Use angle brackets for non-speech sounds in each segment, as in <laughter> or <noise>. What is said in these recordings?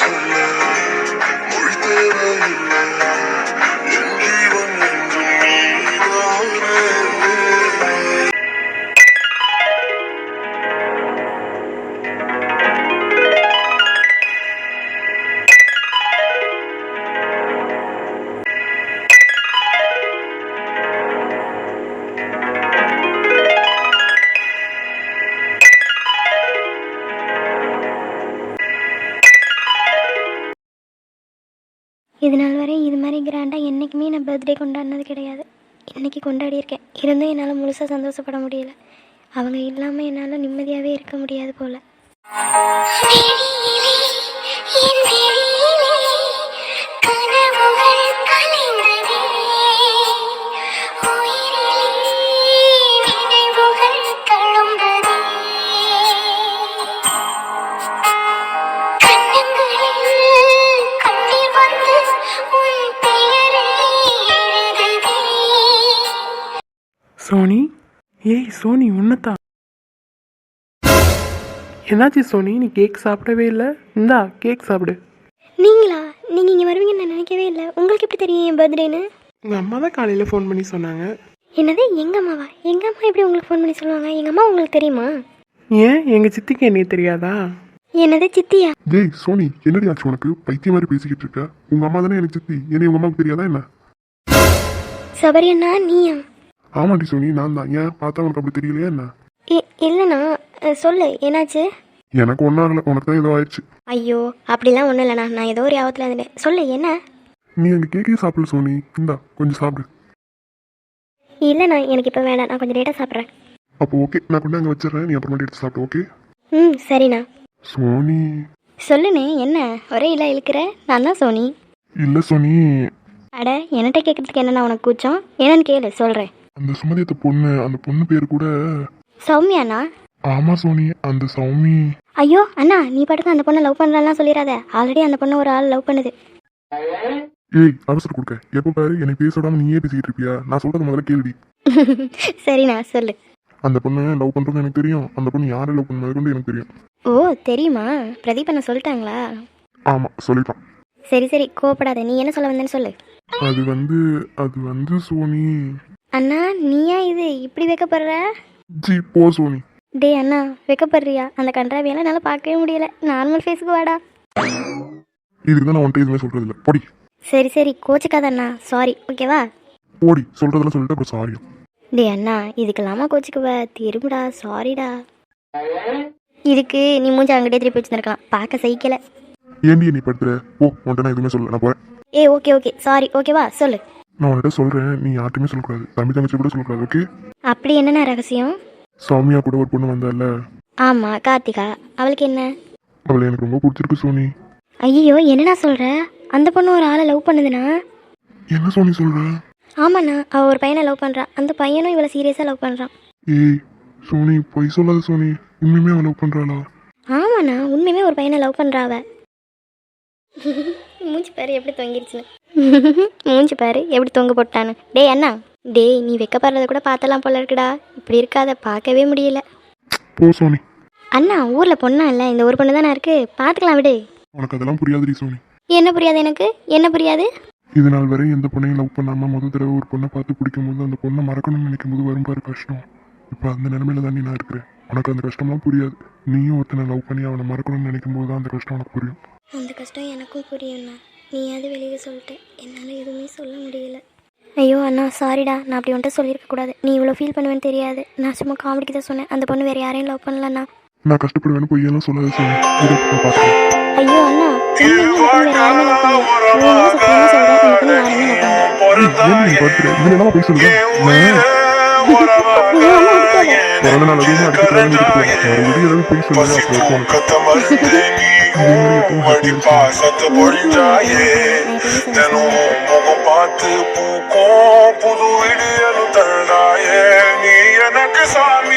சொல்ல என்றைக்குமே நான் பர்த்டே கொண்டாடினது கிடையாது. இன்றைக்கி கொண்டாடியிருக்கேன் இருந்தும் என்னால் முழுசாக சந்தோஷப்பட முடியல. அவங்க இல்லாமல் என்னால் நிம்மதியாகவே இருக்க முடியாது போல். சோனி உன்னதான் என்னாச்சு சோனி? நீ கேக் சாப்பிடவே இல்லை? இந்தா கேக் சாப்பிடு. நீங்களா? நீங்கள் இங்கே வருவீங்கன்னு நான் நினைக்கவே இல்லை. உங்களுக்கு எப்படி தெரியும் என் பர்த்டேன்னு? உங்கள் அம்மா தான் காலையில் ஃபோன் பண்ணி சொன்னாங்க. என்னது? எங்கள் அம்மாவா? எங்கள் அம்மா எப்படி உங்களுக்கு ஃபோன் பண்ணி சொல்லுவாங்க? எங்கள் அம்மா உங்களுக்கு தெரியுமா? ஏன்? எங்கள் சித்திக்கு என்னைய தெரியாதா? என்னது சித்தியா? டேய் சோனி என்னடி ஆச்சு உனக்கு? பைத்தியம் மாதிரி பேசிக்கிட்டு இருக்க. உங்க அம்மா தானே எனக்கு சித்தி? என்னை உங்க அம்மாவுக்கு தெரியாதா என்ன? சபரியண்ணா நீயா? ஆமாடி சோனி நான் தான். ஏன்? பார்த்தா உனக்கு அப்படி தெரியலையா என்ன? இல்லைண்ணா. சொல்லு. என்னாச்சு? எனக்கு ஒன்றும் ஆகலை. உனக்கு தான் ஏதோ ஆயிடுச்சு. ஐயோ அப்படிலாம் ஒன்றும் இல்லைண்ணா. நான் ஏதோ ஒரு ஆபத்தில் இருந்தேன் சொல்லு என்ன? நீ அங்கே கேக்கே சாப்பிடல சோனி. இந்தா கொஞ்சம் சாப்பிடு. இல்லைண்ணா எனக்கு இப்போ வேண்டாம் நான் கொஞ்சம் லேட்டாக சாப்பிட்றேன். அப்போ ஓகே. நான் கொண்டு அங்கே வச்சிடுறேன். நீ அப்புறமேட்டு எடுத்து சாப்பிடு ஓகே? ம் சரிண்ணா. சோனி. சொல்லுண்ணே என்ன? ஒரே இல்லை இழுக்கிற? நான் தான் சோனி. இல்லை சோனி. அட என்கிட்ட கேட்கறதுக்கு என்னண்ணா உனக்கு கூச்சம்? என்னன்னு கேளு சொல்கிறேன் அந்த சுமதியத்த பொண்ணு அந்த பொண்ணு பேர் கூட சௌமியாண்ணா? ஆமா சோனி அந்த சௌமி. ஐயோ அண்ணா நீ பாட்டுக்கு அந்த பொண்ணை லவ் பண்ணுறாலாம் சொல்லிடாத. ஆல்ரெடி அந்த பொண்ணு ஒரு ஆள் லவ் பண்ணுது. ஏய் அவசரம் கொடுக்க. எப்போ பாரு என்னை பேச விடாம நீயே பேசிக்கிட்டு இருப்பியா? நான் சொல்றது முதல்ல கேள்வி <laughs> சரிண்ணா சொல்லு. அந்த பொண்ணு லவ் பண்றது எனக்கு தெரியும். அந்த பொண்ணு யாரை லவ் பண்ண கொண்டு எனக்கு தெரியும். ஓ தெரியுமா? பிரதீப் அண்ணா சொல்லிட்டாங்களா? ஆமா சொல்லிட்டான். சரி சரி கோவப்படாத. நீ என்ன சொல்ல வந்தேன்னு சொல்லு. அது வந்து அது வந்து சோனி. அண்ணா நீயா இது? இப்படி வைக்கப்படுற? ஜி போ சோனி. டேய் அண்ணா வைக்கப்படுறியா? அந்த கன்றாவியெல்லாம் என்னால் பார்க்கவே முடியல. நார்மல் ஃபேஸுக்கு வாடா. இதுக்கு தான் நான் உன்ட்ட எதுவுமே சொல்றது இல்ல பொடி. சரி சரி கோச்சிக்காத அண்ணா சாரி ஓகேவா போடி சொல்றதெல்லாம் சொல்லிட்டு அப்புறம் சாரி டேய் அண்ணா இதுக்கெல்லாமா கோச்சிக்குவ? திரும்புடா சாரிடா இதுக்கு நீ மூஞ்சி அங்கிட்டே திருப்பி வச்சுருக்கலாம் பார்க்க சகிக்கல. ஏண்டி நீ படுத்துற போ உன்ட்ட நான் எதுவுமே சொல்லல. நான் போறேன். ஏ ஓகே ஓகே சாரி ஓகேவா சொல்லு. நான் உன்கிட்ட சொல்றேன் நீ யார்ட்டுமே சொல்லக்கூடாது. தம்பி தங்கச்சி கூட சொல்லக்கூடாது ஓகே அப்படி என்னண்ணா ரகசியம்? சௌமியா கூட ஒரு பொண்ணு வந்தால ஆமாம் கார்த்திகா. அவளுக்கு என்ன? அவளை எனக்கு ரொம்ப பிடிச்சிருக்கு சோனி. ஐயோ என்னண்ணா சொல்கிற அந்த பொண்ணு ஒரு ஆளை லவ் பண்ணுதுண்ணா? என்ன சோனி சொல்ற? ஆமாண்ணா அவள் ஒரு பையனை லவ் பண்ணுறான் அந்த பையனும் இவளை சீரியஸாக லவ் பண்ணுறான் ஏய் சோனி பொய் சொல்லாத சோனி. உண்மையுமே அவன் லவ் பண்றாளா? ஆமாண்ணா உண்மையுமே ஒரு பையனை லவ் பண்ணுறா அவ. மூஞ்சி பாரு எப்படி தொங்கிருச்சுன்னு. மூஞ்சி பாரு எப்படி தொங்க போட்டான்னு. டேய் அண்ணா. டேய் நீ வெக்கப்படுறத கூட பார்த்தலாம் போல இருக்குடா. இப்படி இருக்காத பார்க்கவே முடியல. போ சோனி. அண்ணா ஊரில் பொண்ணா இல்லை? இந்த ஒரு பொண்ணு தானே இருக்கு? பார்த்துக்கலாம் விடு. உனக்கு அதெல்லாம் புரியாதுடி சோனி. என்ன புரியாது எனக்கு? என்ன புரியாது? இது நாள் வரை எந்த பொண்ணையும் லவ் பண்ணாம முத தடவை ஒரு பொண்ணை பார்த்து பிடிக்கும் போது அந்த பொண்ணை மறக்கணும்னு நினைக்கும் போது வரும் பாரு கஷ்டம். இப்போ அந்த நிலைமையில தான் நீ நான் இருக்கிறேன். உனக்கு அந்த கஷ்டம்லாம் புரியாது. நீயும் ஒருத்தனை லவ் பண்ணி அவனை மறக்கணும்னு நினைக்கும் போது தான் அந்த கஷ்டம் உனக்கு புரியும். அந்த கஷ்டம் எனக்கும் புரியும்ண்ணா. நீயாவது வெளியே சொல்லிட்ட. என்னால் எதுவுமே சொல்ல முடியல. ஐயோ அண்ணா சாரிடா நான் அப்படி வந்துட்டு சொல்லியிருக்க கூடாது. நீ இவ்வளோ ஃபீல் பண்ணுவேன்னு தெரியாது. நான் சும்மா காமெடிக்கு தான் சொன்னேன். அந்த பொண்ணு வேறு யாரையும் லவ் பண்ணலண்ணா நான் கஷ்டப்படுவேன்னு பொய்யெல்லாம் சொல்லாத ஐயோ அண்ணா. யாருமே லவ் பண்ணல. பிறந்த நாள் அதுவும் அடிக்கிறாங்க போய் சொல்லுங்க பார்த்து பூக்கும் புது விடியலு தந்தாயே நீ எனக்கு சாமி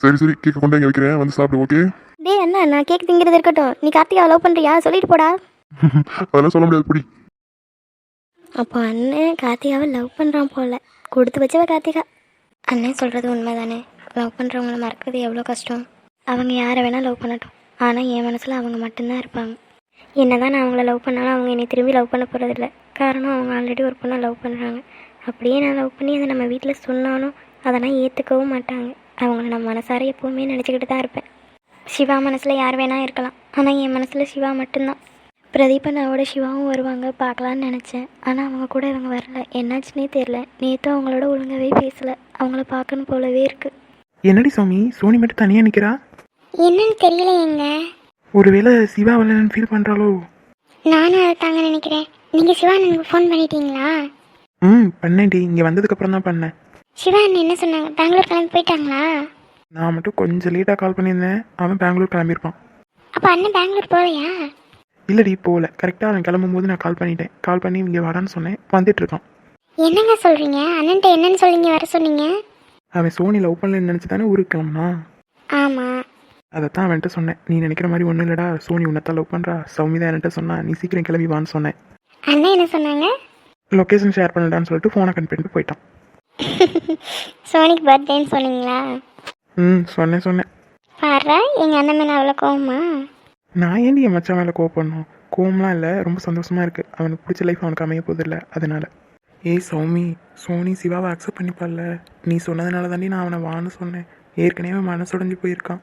சரி சரி கேக்க கொண்டு இங்க வைக்கிறேன். வந்து சாப்பிடு ஓகே டேய் அண்ணா நான் கேக் திங்கிறது இருக்கட்டும். நீ கார்த்திகாவை லவ் பண்ணுறியா சொல்லிட்டு போடா. <laughs> அதெல்லாம் சொல்ல முடியாது புடி. அப்போ அண்ணன் கார்த்திகாவை லவ் பண்ணுறான் போல. கொடுத்து வச்சவ கார்த்திகா. அண்ணன் சொல்கிறது உண்மை தானே லவ் பண்ணுறவங்கள மறக்கிறது எவ்வளோ கஷ்டம்? அவங்க யாரை வேணால் லவ் பண்ணட்டும். ஆனால் என் மனசில் அவங்க மட்டும்தான் இருப்பாங்க. என்னதான் நான் அவங்கள லவ் பண்ணாலும் அவங்க என்னை திரும்பி லவ் பண்ண போகிறதில்ல காரணம் அவங்க ஆல்ரெடி ஒரு பொண்ணை லவ் பண்ணுறாங்க அப்படியே நான் லவ் பண்ணி அதை நம்ம வீட்டில் சொன்னாலும் அதெல்லாம் ஏற்றுக்கவும் மாட்டாங்க. அவங்கள நான் மனசார எப்போவுமே நினச்சிக்கிட்டு தான் இருப்பேன். சிவா மனசில் யார் வேணால் இருக்கலாம். ஆனால் என் மனசில் சிவா மட்டும்தான். பிரதீப் அண்ணாவோட சிவாவும் வருவாங்க பார்க்கலான்னு நினச்சேன். ஆனால் அவங்க கூட இவங்க வரல. என்னாச்சுன்னே தெரில நேற்றும் அவங்களோட ஒழுங்காகவே பேசலை. அவங்கள பார்க்கணும் போலவே இருக்குது என்னடி சாமி? சோனி மட்டும் தனியாக நிற்கிறா என்னன்னு தெரியல எங்க ஒருவேளை சிவா வரலன்னு ஃபீல் பண்ணுறாளோ நானும் அதை தாங்க நினைக்கிறேன். நீங்க சிவானனுக்கு ஃபோன் பண்ணிட்டீங்களா? ம் பண்ணேன்டி. இங்கே வந்ததுக்கப்புறம் தான் பண்ணேன். சிவா அண்ணன் என்ன சொன்னாங்க? பெங்களூர் கிளம்பி போயிட்டாங்களா? நான் மட்டும் கொஞ்சம் லேட்டாக கால் பண்ணியிருந்தேன். அவன் பெங்களூர் கிளம்பியிருப்பான். அப்ப அண்ணன் பெங்களூர் போகலையா? இல்லடி போகல. கரெக்டாக அவன் கிளம்பும் போது நான் கால் பண்ணிட்டேன். கால் பண்ணி இங்கே வரான்னு சொன்னேன். வந்துட்டு இருக்கான். என்னங்க சொல்றீங்க? அண்ணன்ட்ட என்னன்னு சொல்லிங்க வர சொன்னீங்க. அவன் சோனி லவ் பண்ணலன்னு நினச்சி தானே ஊருக்கு கிளம்புனா? ஆமா. அதைத்தான் அவன்கிட்ட சொன்னேன். நீ நினைக்கிற மாதிரி ஒன்றும் இல்லைடா. சோனி உன்னத்தான் லவ் பண்ணுறா சௌமி தான் என்கிட்ட சொன்னா நீ சீக்கிரம் கிளம்பி வான்னு சொன்னேன். அண்ணன் என்ன சொன்னாங்க? லொக்கேஷன் ஷேர் பண்ணடான்னு சொல்லிட்டு ஃபோனை பண்ணிட்டு போயிட்டான். <laughs> சோனிக்கு பர்த்டேன்னு சொன்னீங்களா? ம் சொன்னேன் சொன்னேன். பாடுறா எங்க அண்ணன் மேல அவ்வளோ கோவமா? நான் ஏன்டி என் மச்சான் மேலே கோவப்படணும்? கோவம்லாம் இல்லை ரொம்ப சந்தோஷமா இருக்கு. அவனுக்கு பிடிச்ச லைஃப் அவனுக்கு அமைய போதில்லை அதனால. ஏய் சௌமி சோனி சிவாவை அக்செப்ட் பண்ணிப்பால நீ சொன்னதுனால தாண்டி நான் அவனை வான்னு சொன்னேன். ஏற்கனவே மனசுடைஞ்சு போயிருக்கான்.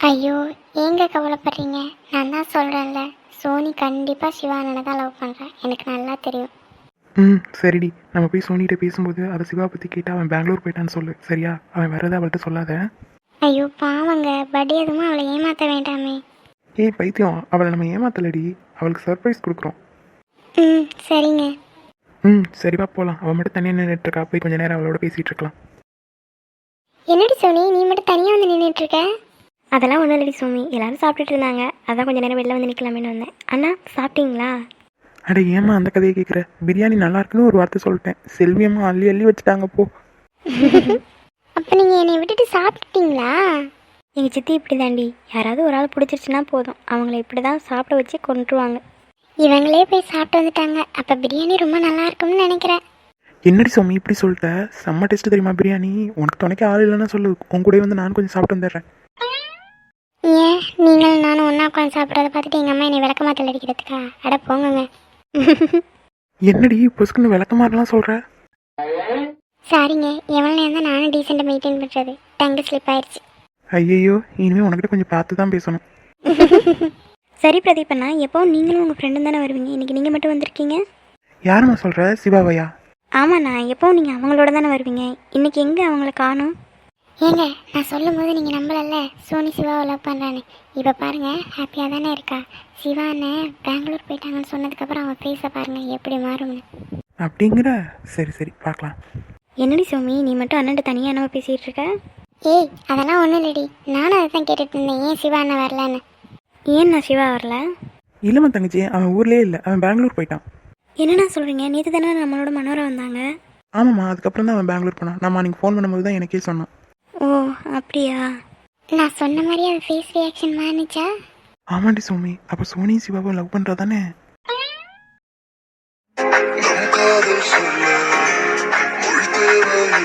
ஐயோ ஏங்க கவலைப்படுறீங்க? நான் தான் சொல்றேன்ல சோனி கண்டிப்பா சிவா தான் லவ் பண்றேன் எனக்கு நல்லா தெரியும். ம் சரிடி. நம்ம போய் சோனிகிட்ட பேசும்போது அவள் சிவா பற்றி கேட்டால் அவன் பெங்களூர் போயிட்டான்னு சொல்லு சரியா? அவன் வரதை அவள்கிட்ட சொல்லாத. ஐயோ பாவங்க. படி எதுவும் அவளை ஏமாத்த வேண்டாமே. ஏய் பைத்தியம் அவளை நம்ம ஏமாத்தலடி. அவளுக்கு சர்ப்ரைஸ் கொடுக்குறோம். ம் சரிங்க. ம் சரிவா போகலாம் அவள் மட்டும் தனியாக நின்றுட்டு இருக்கா போய் கொஞ்ச நேரம் அவளோட பேசிகிட்டு இருக்கலாம் என்னடி சோனி? நீ மட்டும் தனியா வந்து நின்றுட்டு இருக்க அதெல்லாம் ஒன்றும் இல்லடி சுவாமி எல்லாரும் சாப்பிட்டுட்டு இருந்தாங்க. அதான் கொஞ்சம் நேரம் வெளில வந்து நிற்கலாமேன்னு வந்தேன். அண்ணா சாப்பிட்டீங்களா? அட ஏம்மா அந்த கதையை கேட்குற பிரியாணி நல்லா இருக்குன்னு ஒரு வார்த்தை சொல்லிட்டேன். செல்வியம்மா அள்ளி அள்ளி வச்சுட்டாங்க போ. அப்ப நீங்க என்னை விட்டுட்டு சாப்பிட்டீங்களா எங்கள் சித்தி இப்படி தாண்டி யாராவது ஒரு ஆள் பிடிச்சிருச்சுன்னா போதும். அவங்கள இப்படி தான் சாப்பிட வச்சு கொண்டுருவாங்க இவங்களே போய் சாப்பிட்டு வந்துட்டாங்க. அப்ப பிரியாணி ரொம்ப நல்லா இருக்கும்னு நினைக்கிறேன். என்னடி சுவாமி இப்படி சொல்லிட்ட? செம்ம டேஸ்ட் தெரியுமா பிரியாணி? உனக்கு துணைக்க ஆள் இல்லைன்னா சொல்லு. உன் கூடயே வந்து நான் கொஞ்சம் சாப்பிட்டு வந்துடுறேன். ஏன்? நீங்கள் நானும் ஒன்றா உட்காந்து சாப்பிட்றத பார்த்துட்டு எங்கள் அம்மா என்னை விளக்கமாத்தல் அடிக்கிறதுக்கா? அட போங்கங்க. என்னடி பொசுக்குன்னு விளக்கமாறலாம் சொல்கிற சாரிங்க எவ்வளோ நேரம் தான் நானும் டீசெண்டாக மெயின்டைன் பண்ணுறது டங்கு ஸ்லிப் ஆயிடுச்சு. ஐயையோ இனிமேல் உனக்கிட்ட கொஞ்சம் பார்த்து தான் பேசணும். சரி பிரதீப் அண்ணா எப்போ நீங்களும் உங்கள் ஃப்ரெண்டும் தானே வருவீங்க? இன்றைக்கி நீங்கள் மட்டும் வந்திருக்கீங்க? யாரும்மா சொல்கிற சிவாவையா? ஆமாண்ணா எப்போ நீங்கள் அவங்களோட தானே வருவீங்க? இன்றைக்கி எங்கே அவங்கள காணும்? ஏங்க நான் சொல்லும் போது நீங்கள் நம்பலல்ல? சோனி சிவாவை லவ் பண்ணுறான்னு இப்போ பாருங்க ஹாப்பியாக தானே இருக்கா? சிவா அண்ணன் பெங்களூர் போயிட்டாங்கன்னு சொன்னதுக்கப்புறம் அவன் ஃபேஸை பாருங்க எப்படி மாறும்னு. அப்படிங்கிற? சரி சரி பார்க்கலாம். என்னடி சோமி நீ மட்டும் அண்ணன்ட்ட தனியாக என்னவோ பேசிகிட்டு இருக்க? ஏய் அதெல்லாம் ஒன்றும் இல்லடி. நானும் அதை தான் கேட்டுட்டு இருந்தேன். ஏன் சிவா அண்ணன் வரலன்னு? ஏன் நான் சிவா வரல? இல்லைம்மா தங்கச்சி அவன் ஊர்லேயே இல்லை. அவன் பெங்களூர் போயிட்டான். என்னண்ணா சொல்கிறீங்க நேற்று தானே நம்மளோட மனோரா வந்தாங்க. ஆமாம்மா அதுக்கப்புறம் தான் அவன் பெங்களூர் போனான். நம்ம அன்றைக்கி ஃபோன் பண்ணும்போது தான் எனக்கே சொன்னான். அப்படியா? நான் சொன்ன மாதிரி அது ஃபேஸ் ரியாக்ஷன் மாறுனுச்சா ஆமாண்டி சோமி. அப்போ சோனி சிவாவை லவ் பண்ணுறா தானே நம் காதல் சொல்ல மொழி தேவையில்லை